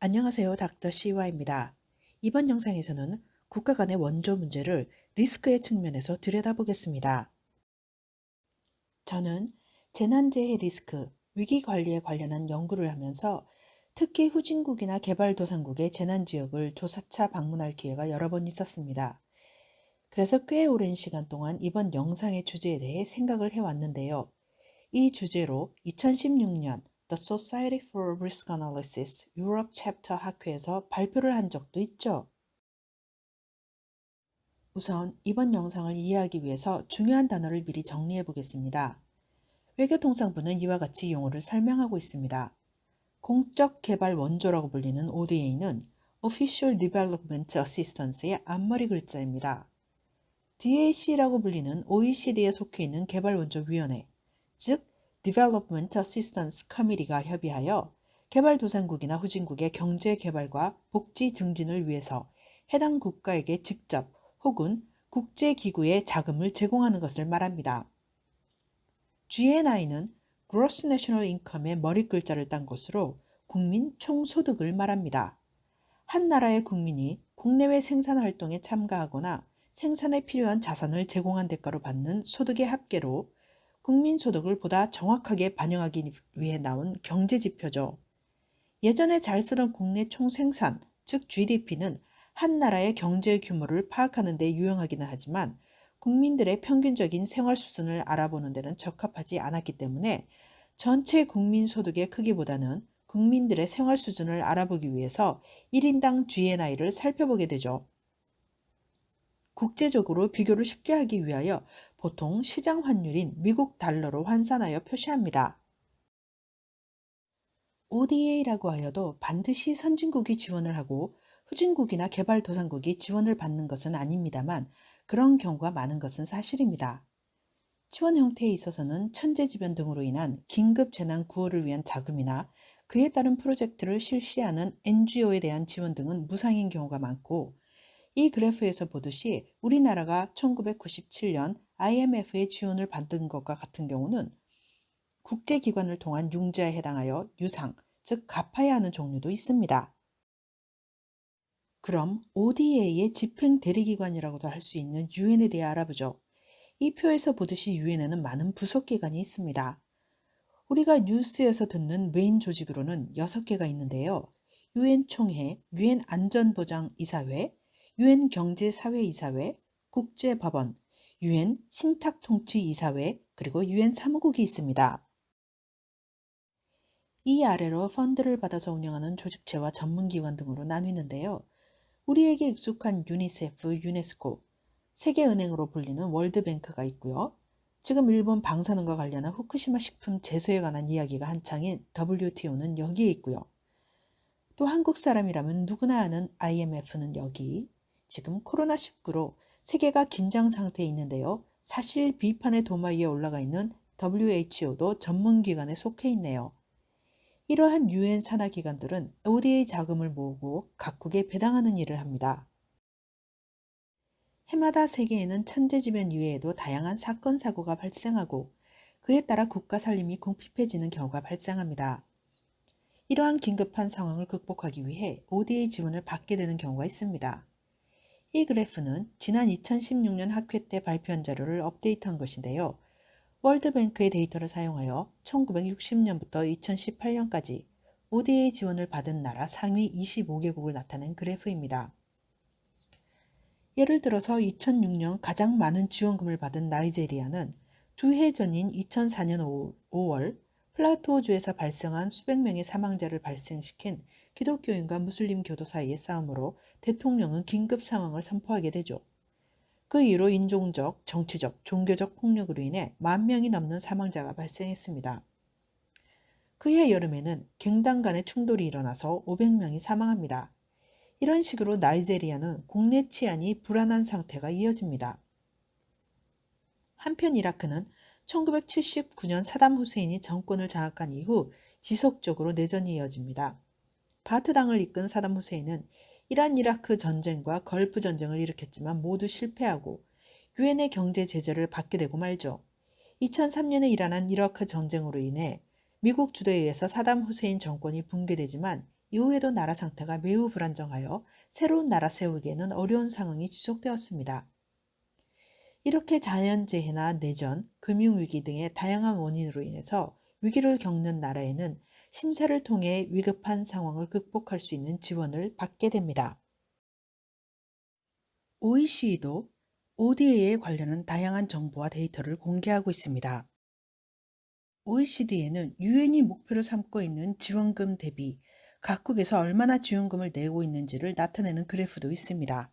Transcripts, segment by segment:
안녕하세요. 닥터 CY입니다. 이번 영상에서는 국가 간의 원조 문제를 리스크의 측면에서 들여다보겠습니다. 저는 재난재해 리스크, 위기 관리에 관련한 연구를 하면서 특히 후진국이나 개발도상국의 재난지역을 조사차 방문할 기회가 여러 번 있었습니다. 그래서 꽤 오랜 시간 동안 이번 영상의 주제에 대해 생각을 해왔는데요. 이 주제로 2016년 The Society for Risk Analysis 유럽 챕터 학회에서 발표를 한 적도 있죠. 우선 이번 영상을 이해하기 위해서 중요한 단어를 미리 정리해 보겠습니다. 외교통상부는 이와 같이 용어를 설명하고 있습니다. 공적 개발 원조라고 불리는 ODA는 Official Development Assistance의 앞머리 글자입니다. DAC라고 불리는 OECD에 속해 있는 개발원조위원회, 즉 Development Assistance Committee가 협의하여 개발도상국이나 후진국의 경제 개발과 복지 증진을 위해서 해당 국가에게 직접 혹은 국제기구에 자금을 제공하는 것을 말합니다. GNI는 Gross National Income의 머리 글자를 딴 것으로 국민 총소득을 말합니다. 한 나라의 국민이 국내외 생산 활동에 참가하거나 생산에 필요한 자산을 제공한 대가로 받는 소득의 합계로 국민 소득을 보다 정확하게 반영하기 위해 나온 경제 지표죠. 예전에 잘 쓰던 국내 총생산, 즉 GDP는 한 나라의 경제 규모를 파악하는 데 유용하기는 하지만 국민들의 평균적인 생활 수준을 알아보는 데는 적합하지 않았기 때문에 전체 국민 소득의 크기보다는 국민들의 생활 수준을 알아보기 위해서 1인당 GNI를 살펴보게 되죠. 국제적으로 비교를 쉽게 하기 위하여 보통 시장 환율인 미국 달러로 환산하여 표시합니다. ODA라고 하여도 반드시 선진국이 지원을 하고 후진국이나 개발도상국이 지원을 받는 것은 아닙니다만 그런 경우가 많은 것은 사실입니다. 지원 형태에 있어서는 천재지변 등으로 인한 긴급 재난 구호를 위한 자금이나 그에 따른 프로젝트를 실시하는 NGO에 대한 지원 등은 무상인 경우가 많고 이 그래프에서 보듯이 우리나라가 1997년 IMF의 지원을 받은 것과 같은 경우는 국제기관을 통한 융자에 해당하여 유상, 즉 갚아야 하는 종류도 있습니다. 그럼 ODA의 집행 대리기관이라고도 할 수 있는 유엔에 대해 알아보죠. 이 표에서 보듯이 유엔에는 많은 부속기관이 있습니다. 우리가 뉴스에서 듣는 메인 조직으로는 6개가 있는데요. 유엔 총회, 유엔 안전보장 이사회, 유엔 경제사회 이사회, 국제법원, 유엔 신탁통치이사회, 그리고 유엔 사무국이 있습니다. 이 아래로 펀드를 받아서 운영하는 조직체와 전문기관 등으로 나뉘는데요. 우리에게 익숙한 유니세프, 유네스코, 세계은행으로 불리는 월드뱅크가 있고요. 지금 일본 방사능과 관련한 후쿠시마 식품 제소에 관한 이야기가 한창인 WTO는 여기에 있고요. 또 한국 사람이라면 누구나 아는 IMF는 여기, 지금 코로나19로 세계가 긴장 상태에 있는데요. 사실 비판의 도마 위에 올라가 있는 WHO도 전문기관에 속해 있네요. 이러한 유엔 산하 기관들은 ODA 자금을 모으고 각국에 배당하는 일을 합니다. 해마다 세계에는 천재지변 이외에도 다양한 사건 사고가 발생하고 그에 따라 국가 살림이 궁핍해지는 경우가 발생합니다. 이러한 긴급한 상황을 극복하기 위해 ODA 지원을 받게 되는 경우가 있습니다. 이 그래프는 지난 2016년 학회 때 발표한 자료를 업데이트한 것인데요. 월드뱅크의 데이터를 사용하여 1960년부터 2018년까지 ODA 지원을 받은 나라 상위 25개국을 나타낸 그래프입니다. 예를 들어서 2006년 가장 많은 지원금을 받은 나이제리아는 두 해 전인 2004년 5월 플라토주에서 발생한 수백 명의 사망자를 발생시킨 기독교인과 무슬림 교도 사이의 싸움으로 대통령은 긴급 상황을 선포하게 되죠. 그 이후로 인종적, 정치적, 종교적 폭력으로 인해 만 명이 넘는 사망자가 발생했습니다. 그해 여름에는 갱당 간의 충돌이 일어나서 500명이 사망합니다. 이런 식으로 나이제리아는 국내 치안이 불안한 상태가 이어집니다. 한편 이라크는 1979년 사담 후세인이 정권을 장악한 이후 지속적으로 내전이 이어집니다. 바트당을 이끈 사담 후세인은 이란 이라크 전쟁과 걸프 전쟁을 일으켰지만 모두 실패하고 유엔의 경제 제재를 받게 되고 말죠. 2003년에 일어난 이라크 전쟁으로 인해 미국 주도에 의해서 사담 후세인 정권이 붕괴되지만 이후에도 나라 상태가 매우 불안정하여 새로운 나라 세우기에는 어려운 상황이 지속되었습니다. 이렇게 자연재해나 내전, 금융위기 등의 다양한 원인으로 인해서 위기를 겪는 나라에는 심사를 통해 위급한 상황을 극복할 수 있는 지원을 받게 됩니다. OECD도 ODA에 관련한 다양한 정보와 데이터를 공개하고 있습니다. OECD에는 유엔이 목표로 삼고 있는 지원금 대비 각국에서 얼마나 지원금을 내고 있는지를 나타내는 그래프도 있습니다.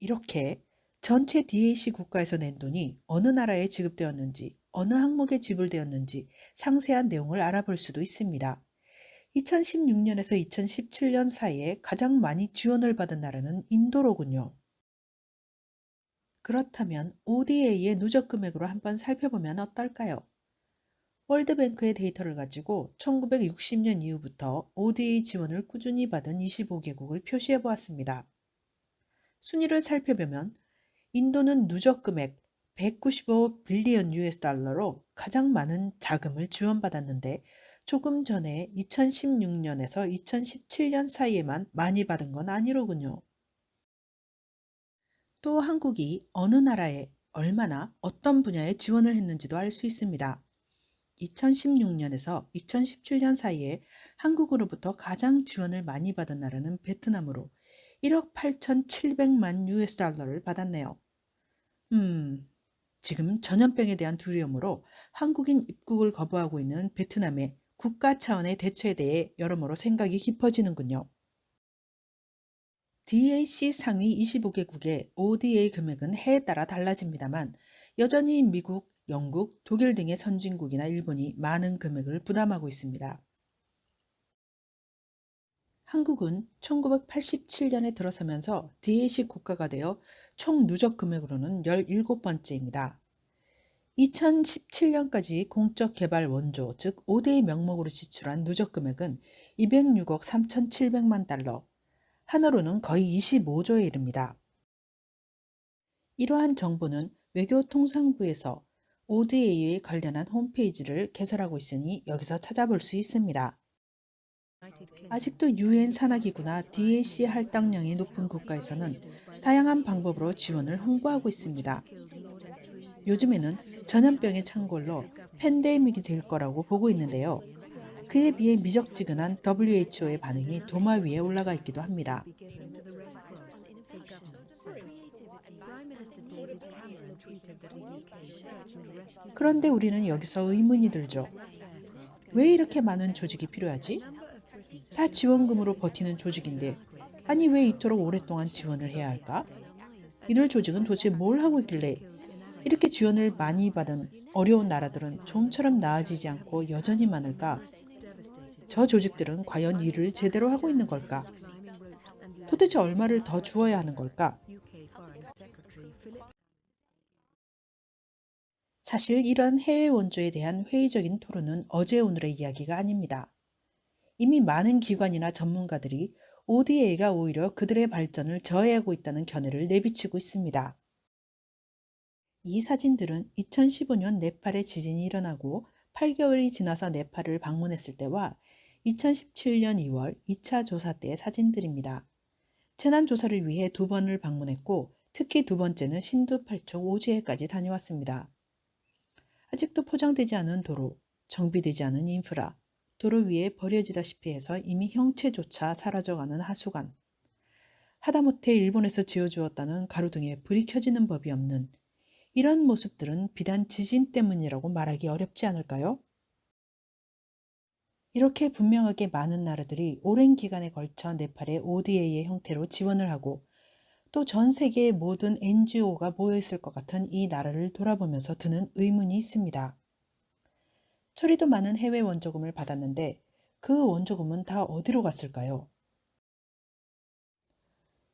이렇게 전체 DAC 국가에서 낸 돈이 어느 나라에 지급되었는지, 어느 항목에 지불되었는지 상세한 내용을 알아볼 수도 있습니다. 2016년에서 2017년 사이에 가장 많이 지원을 받은 나라는 인도로군요. 그렇다면 ODA의 누적 금액으로 한번 살펴보면 어떨까요? 월드뱅크의 데이터를 가지고 1960년 이후부터 ODA 지원을 꾸준히 받은 25개국을 표시해 보았습니다. 순위를 살펴보면 인도는 누적 금액 195 빌리언 US 달러로 가장 많은 자금을 지원받았는데 조금 전에 2016년에서 2017년 사이에만 많이 받은 건 아니로군요. 또 한국이 어느 나라에 얼마나 어떤 분야에 지원을 했는지도 알 수 있습니다. 2016년에서 2017년 사이에 한국으로부터 가장 지원을 많이 받은 나라는 베트남으로 1억 8,700만 US 달러를 받았네요. 음, 지금 전염병에 대한 두려움으로 한국인 입국을 거부하고 있는 베트남의 국가 차원의 대처에 대해 여러모로 생각이 깊어지는군요. DAC 상위 25개국의 ODA 금액은 해에 따라 달라집니다만 여전히 미국, 영국, 독일 등의 선진국이나 일본이 많은 금액을 부담하고 있습니다. 한국은 1987년에 들어서면서 DAC 국가가 되어 총 누적 금액으로는 17번째입니다. 2017년까지 공적 개발 원조, 즉 5대의 명목으로 지출한 누적 금액은 206억 3,700만 달러, 한화로는 거의 25조에 이릅니다. 이러한 정보는 외교통상부에서 ODA에 관련한 홈페이지를 개설하고 있으니 여기서 찾아볼 수 있습니다. 아직도 유엔 산하기구나 DAC 할당량이 높은 국가에서는 다양한 방법으로 지원을 홍보하고 있습니다. 요즘에는 전염병의 창궐로 팬데믹이 될 거라고 보고 있는데요. 그에 비해 미적지근한 WHO의 반응이 도마 위에 올라가 있기도 합니다. 그런데 우리는 여기서 의문이 들죠. 왜 이렇게 많은 조직이 필요하지? 다 지원금으로 버티는 조직인데, 아니 왜 이토록 오랫동안 지원을 해야 할까? 이들 조직은 도대체 뭘 하고 있길래 이렇게 지원을 많이 받은 어려운 나라들은 좀처럼 나아지지 않고 여전히 많을까? 저 조직들은 과연 일을 제대로 하고 있는 걸까? 도대체 얼마를 더 주어야 하는 걸까? 사실 이런 해외 원조에 대한 회의적인 토론은 어제 오늘의 이야기가 아닙니다. 이미 많은 기관이나 전문가들이 ODA가 오히려 그들의 발전을 저해하고 있다는 견해를 내비치고 있습니다. 이 사진들은 2015년 네팔에 지진이 일어나고 8개월이 지나서 네팔을 방문했을 때와 2017년 2월 2차 조사 때의 사진들입니다. 재난 조사를 위해 두 번을 방문했고 특히 두 번째는 신두 8초 오지회까지 다녀왔습니다. 아직도 포장되지 않은 도로, 정비되지 않은 인프라, 도로 위에 버려지다시피 해서 이미 형체조차 사라져가는 하수관, 하다못해 일본에서 지어주었다는 가로등에 불이 켜지는 법이 없는 이런 모습들은 비단 지진 때문이라고 말하기 어렵지 않을까요? 이렇게 분명하게 많은 나라들이 오랜 기간에 걸쳐 네팔의 ODA의 형태로 지원을 하고 또 전 세계의 모든 NGO가 모여있을 것 같은 이 나라를 돌아보면서 드는 의문이 있습니다. 처리도 많은 해외 원조금을 받았는데 그 원조금은 다 어디로 갔을까요?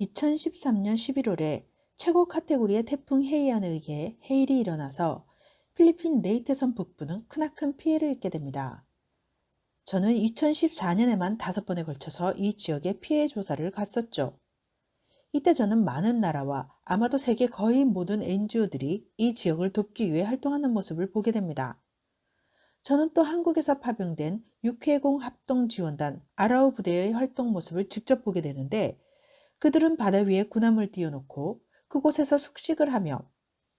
2013년 11월에 최고 카테고리의 태풍 헤이안에 의해 해일이 일어나서 필리핀 레이테섬 북부는 크나큰 피해를 입게 됩니다. 저는 2014년에만 다섯 번에 걸쳐서 이 지역의 피해 조사를 갔었죠. 이때 저는 많은 나라와 아마도 세계 거의 모든 NGO들이 이 지역을 돕기 위해 활동하는 모습을 보게 됩니다. 저는 또 한국에서 파병된 육해공 합동지원단 아라우 부대의 활동 모습을 직접 보게 되는데 그들은 바다 위에 군함을 띄워놓고 그곳에서 숙식을 하며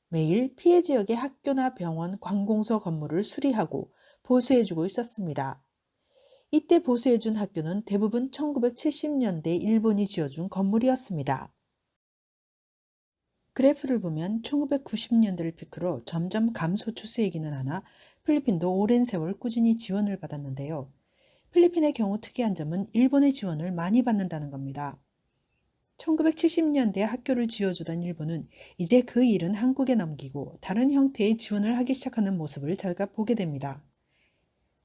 매일 피해 지역의 학교나 병원, 관공서 건물을 수리하고 보수해주고 있었습니다. 이때 보수해준 학교는 대부분 1970년대 일본이 지어준 건물이었습니다. 그래프를 보면 1990년대를 피크로 점점 감소 추세이기는 하나 필리핀도 오랜 세월 꾸준히 지원을 받았는데요. 필리핀의 경우 특이한 점은 일본의 지원을 많이 받는다는 겁니다. 1970년대에 학교를 지어주던 일본은 이제 그 일은 한국에 넘기고 다른 형태의 지원을 하기 시작하는 모습을 저희가 보게 됩니다.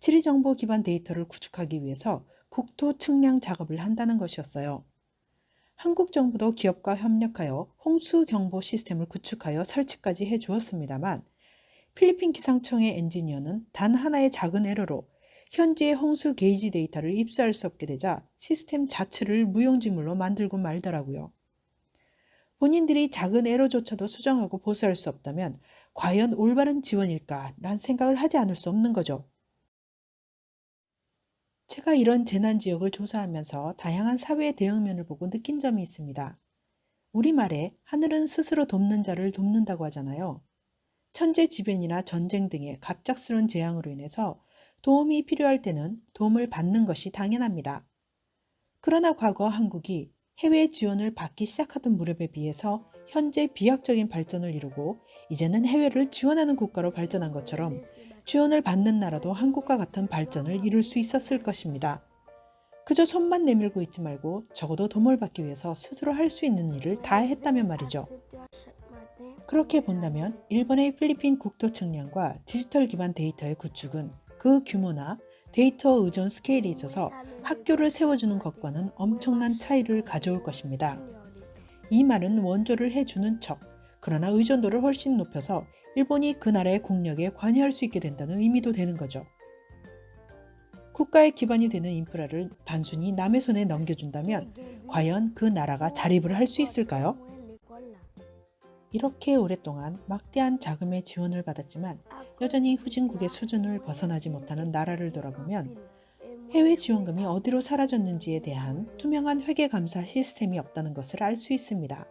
지리정보 기반 데이터를 구축하기 위해서 국토 측량 작업을 한다는 것이었어요. 한국 정부도 기업과 협력하여 홍수 경보 시스템을 구축하여 설치까지 해 주었습니다만 필리핀 기상청의 엔지니어는 단 하나의 작은 에러로 현지의 홍수 게이지 데이터를 입수할 수 없게 되자 시스템 자체를 무용지물로 만들고 말더라고요. 본인들이 작은 에러조차도 수정하고 보수할 수 없다면 과연 올바른 지원일까란 생각을 하지 않을 수 없는 거죠. 제가 이런 재난 지역을 조사하면서 다양한 사회의 대응면을 보고 느낀 점이 있습니다. 우리말에 하늘은 스스로 돕는 자를 돕는다고 하잖아요. 천재지변이나 전쟁 등의 갑작스러운 재앙으로 인해서 도움이 필요할 때는 도움을 받는 것이 당연합니다. 그러나 과거 한국이 해외 지원을 받기 시작하던 무렵에 비해서 현재 비약적인 발전을 이루고 이제는 해외를 지원하는 국가로 발전한 것처럼 지원을 받는 나라도 한국과 같은 발전을 이룰 수 있었을 것입니다. 그저 손만 내밀고 있지 말고 적어도 도움을 받기 위해서 스스로 할 수 있는 일을 다 했다면 말이죠. 그렇게 본다면 일본의 필리핀 국토 측량과 디지털 기반 데이터의 구축은 그 규모나 데이터 의존 스케일이 있어서 학교를 세워주는 것과는 엄청난 차이를 가져올 것입니다. 이 말은 원조를 해주는 척, 그러나 의존도를 훨씬 높여서 일본이 그 나라의 국력에 관여할 수 있게 된다는 의미도 되는 거죠. 국가의 기반이 되는 인프라를 단순히 남의 손에 넘겨준다면 과연 그 나라가 자립을 할 수 있을까요? 이렇게 오랫동안 막대한 자금의 지원을 받았지만 여전히 후진국의 수준을 벗어나지 못하는 나라를 돌아보면 해외 지원금이 어디로 사라졌는지에 대한 투명한 회계감사 시스템이 없다는 것을 알 수 있습니다.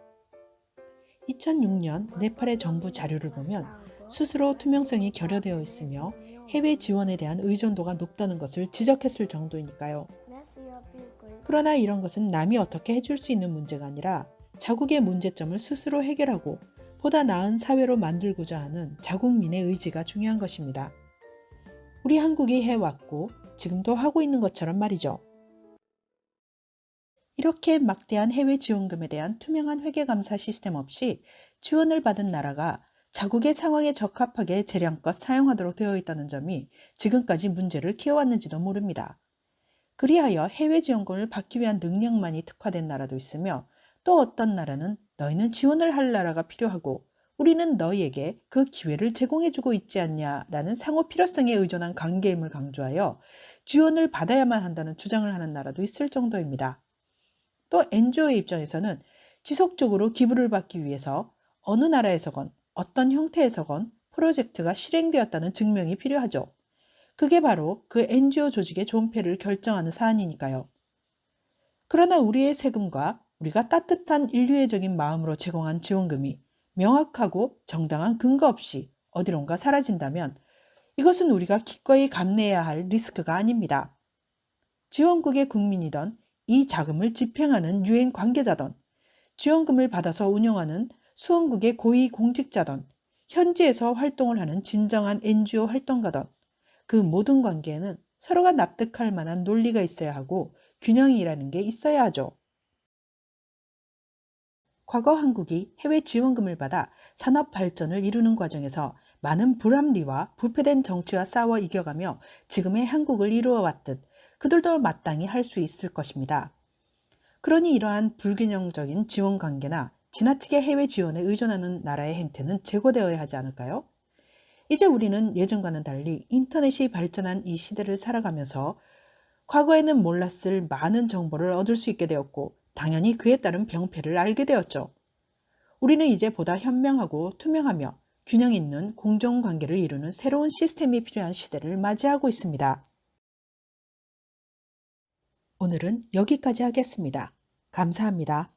2006년 네팔의 정부 자료를 보면 스스로 투명성이 결여되어 있으며 해외 지원에 대한 의존도가 높다는 것을 지적했을 정도이니까요. 그러나 이런 것은 남이 어떻게 해줄 수 있는 문제가 아니라 자국의 문제점을 스스로 해결하고 보다 나은 사회로 만들고자 하는 자국민의 의지가 중요한 것입니다. 우리 한국이 해왔고 지금도 하고 있는 것처럼 말이죠. 이렇게 막대한 해외 지원금에 대한 투명한 회계감사 시스템 없이 지원을 받은 나라가 자국의 상황에 적합하게 재량껏 사용하도록 되어 있다는 점이 지금까지 문제를 키워왔는지도 모릅니다. 그리하여 해외 지원금을 받기 위한 능력만이 특화된 나라도 있으며 또 어떤 나라는 너희는 지원을 할 나라가 필요하고 우리는 너희에게 그 기회를 제공해주고 있지 않냐라는 상호 필요성에 의존한 관계임을 강조하여 지원을 받아야만 한다는 주장을 하는 나라도 있을 정도입니다. 또 NGO의 입장에서는 지속적으로 기부를 받기 위해서 어느 나라에서건 어떤 형태에서건 프로젝트가 실행되었다는 증명이 필요하죠. 그게 바로 그 NGO 조직의 존폐를 결정하는 사안이니까요. 그러나 우리의 세금과 우리가 따뜻한 인류애적인 마음으로 제공한 지원금이 명확하고 정당한 근거 없이 어디론가 사라진다면 이것은 우리가 기꺼이 감내해야 할 리스크가 아닙니다. 지원국의 국민이던 이 자금을 집행하는 유엔 관계자던 지원금을 받아서 운영하는 수원국의 고위 공직자던 현지에서 활동을 하는 진정한 NGO 활동가던 그 모든 관계에는 서로가 납득할 만한 논리가 있어야 하고 균형이라는 게 있어야 하죠. 과거 한국이 해외 지원금을 받아 산업 발전을 이루는 과정에서 많은 불합리와 부패된 정치와 싸워 이겨가며 지금의 한국을 이루어왔듯 그들도 마땅히 할 수 있을 것입니다. 그러니 이러한 불균형적인 지원 관계나 지나치게 해외 지원에 의존하는 나라의 행태는 제거되어야 하지 않을까요? 이제 우리는 예전과는 달리 인터넷이 발전한 이 시대를 살아가면서 과거에는 몰랐을 많은 정보를 얻을 수 있게 되었고 당연히 그에 따른 병폐를 알게 되었죠. 우리는 이제 보다 현명하고 투명하며 균형 있는 공정 관계를 이루는 새로운 시스템이 필요한 시대를 맞이하고 있습니다. 오늘은 여기까지 하겠습니다. 감사합니다.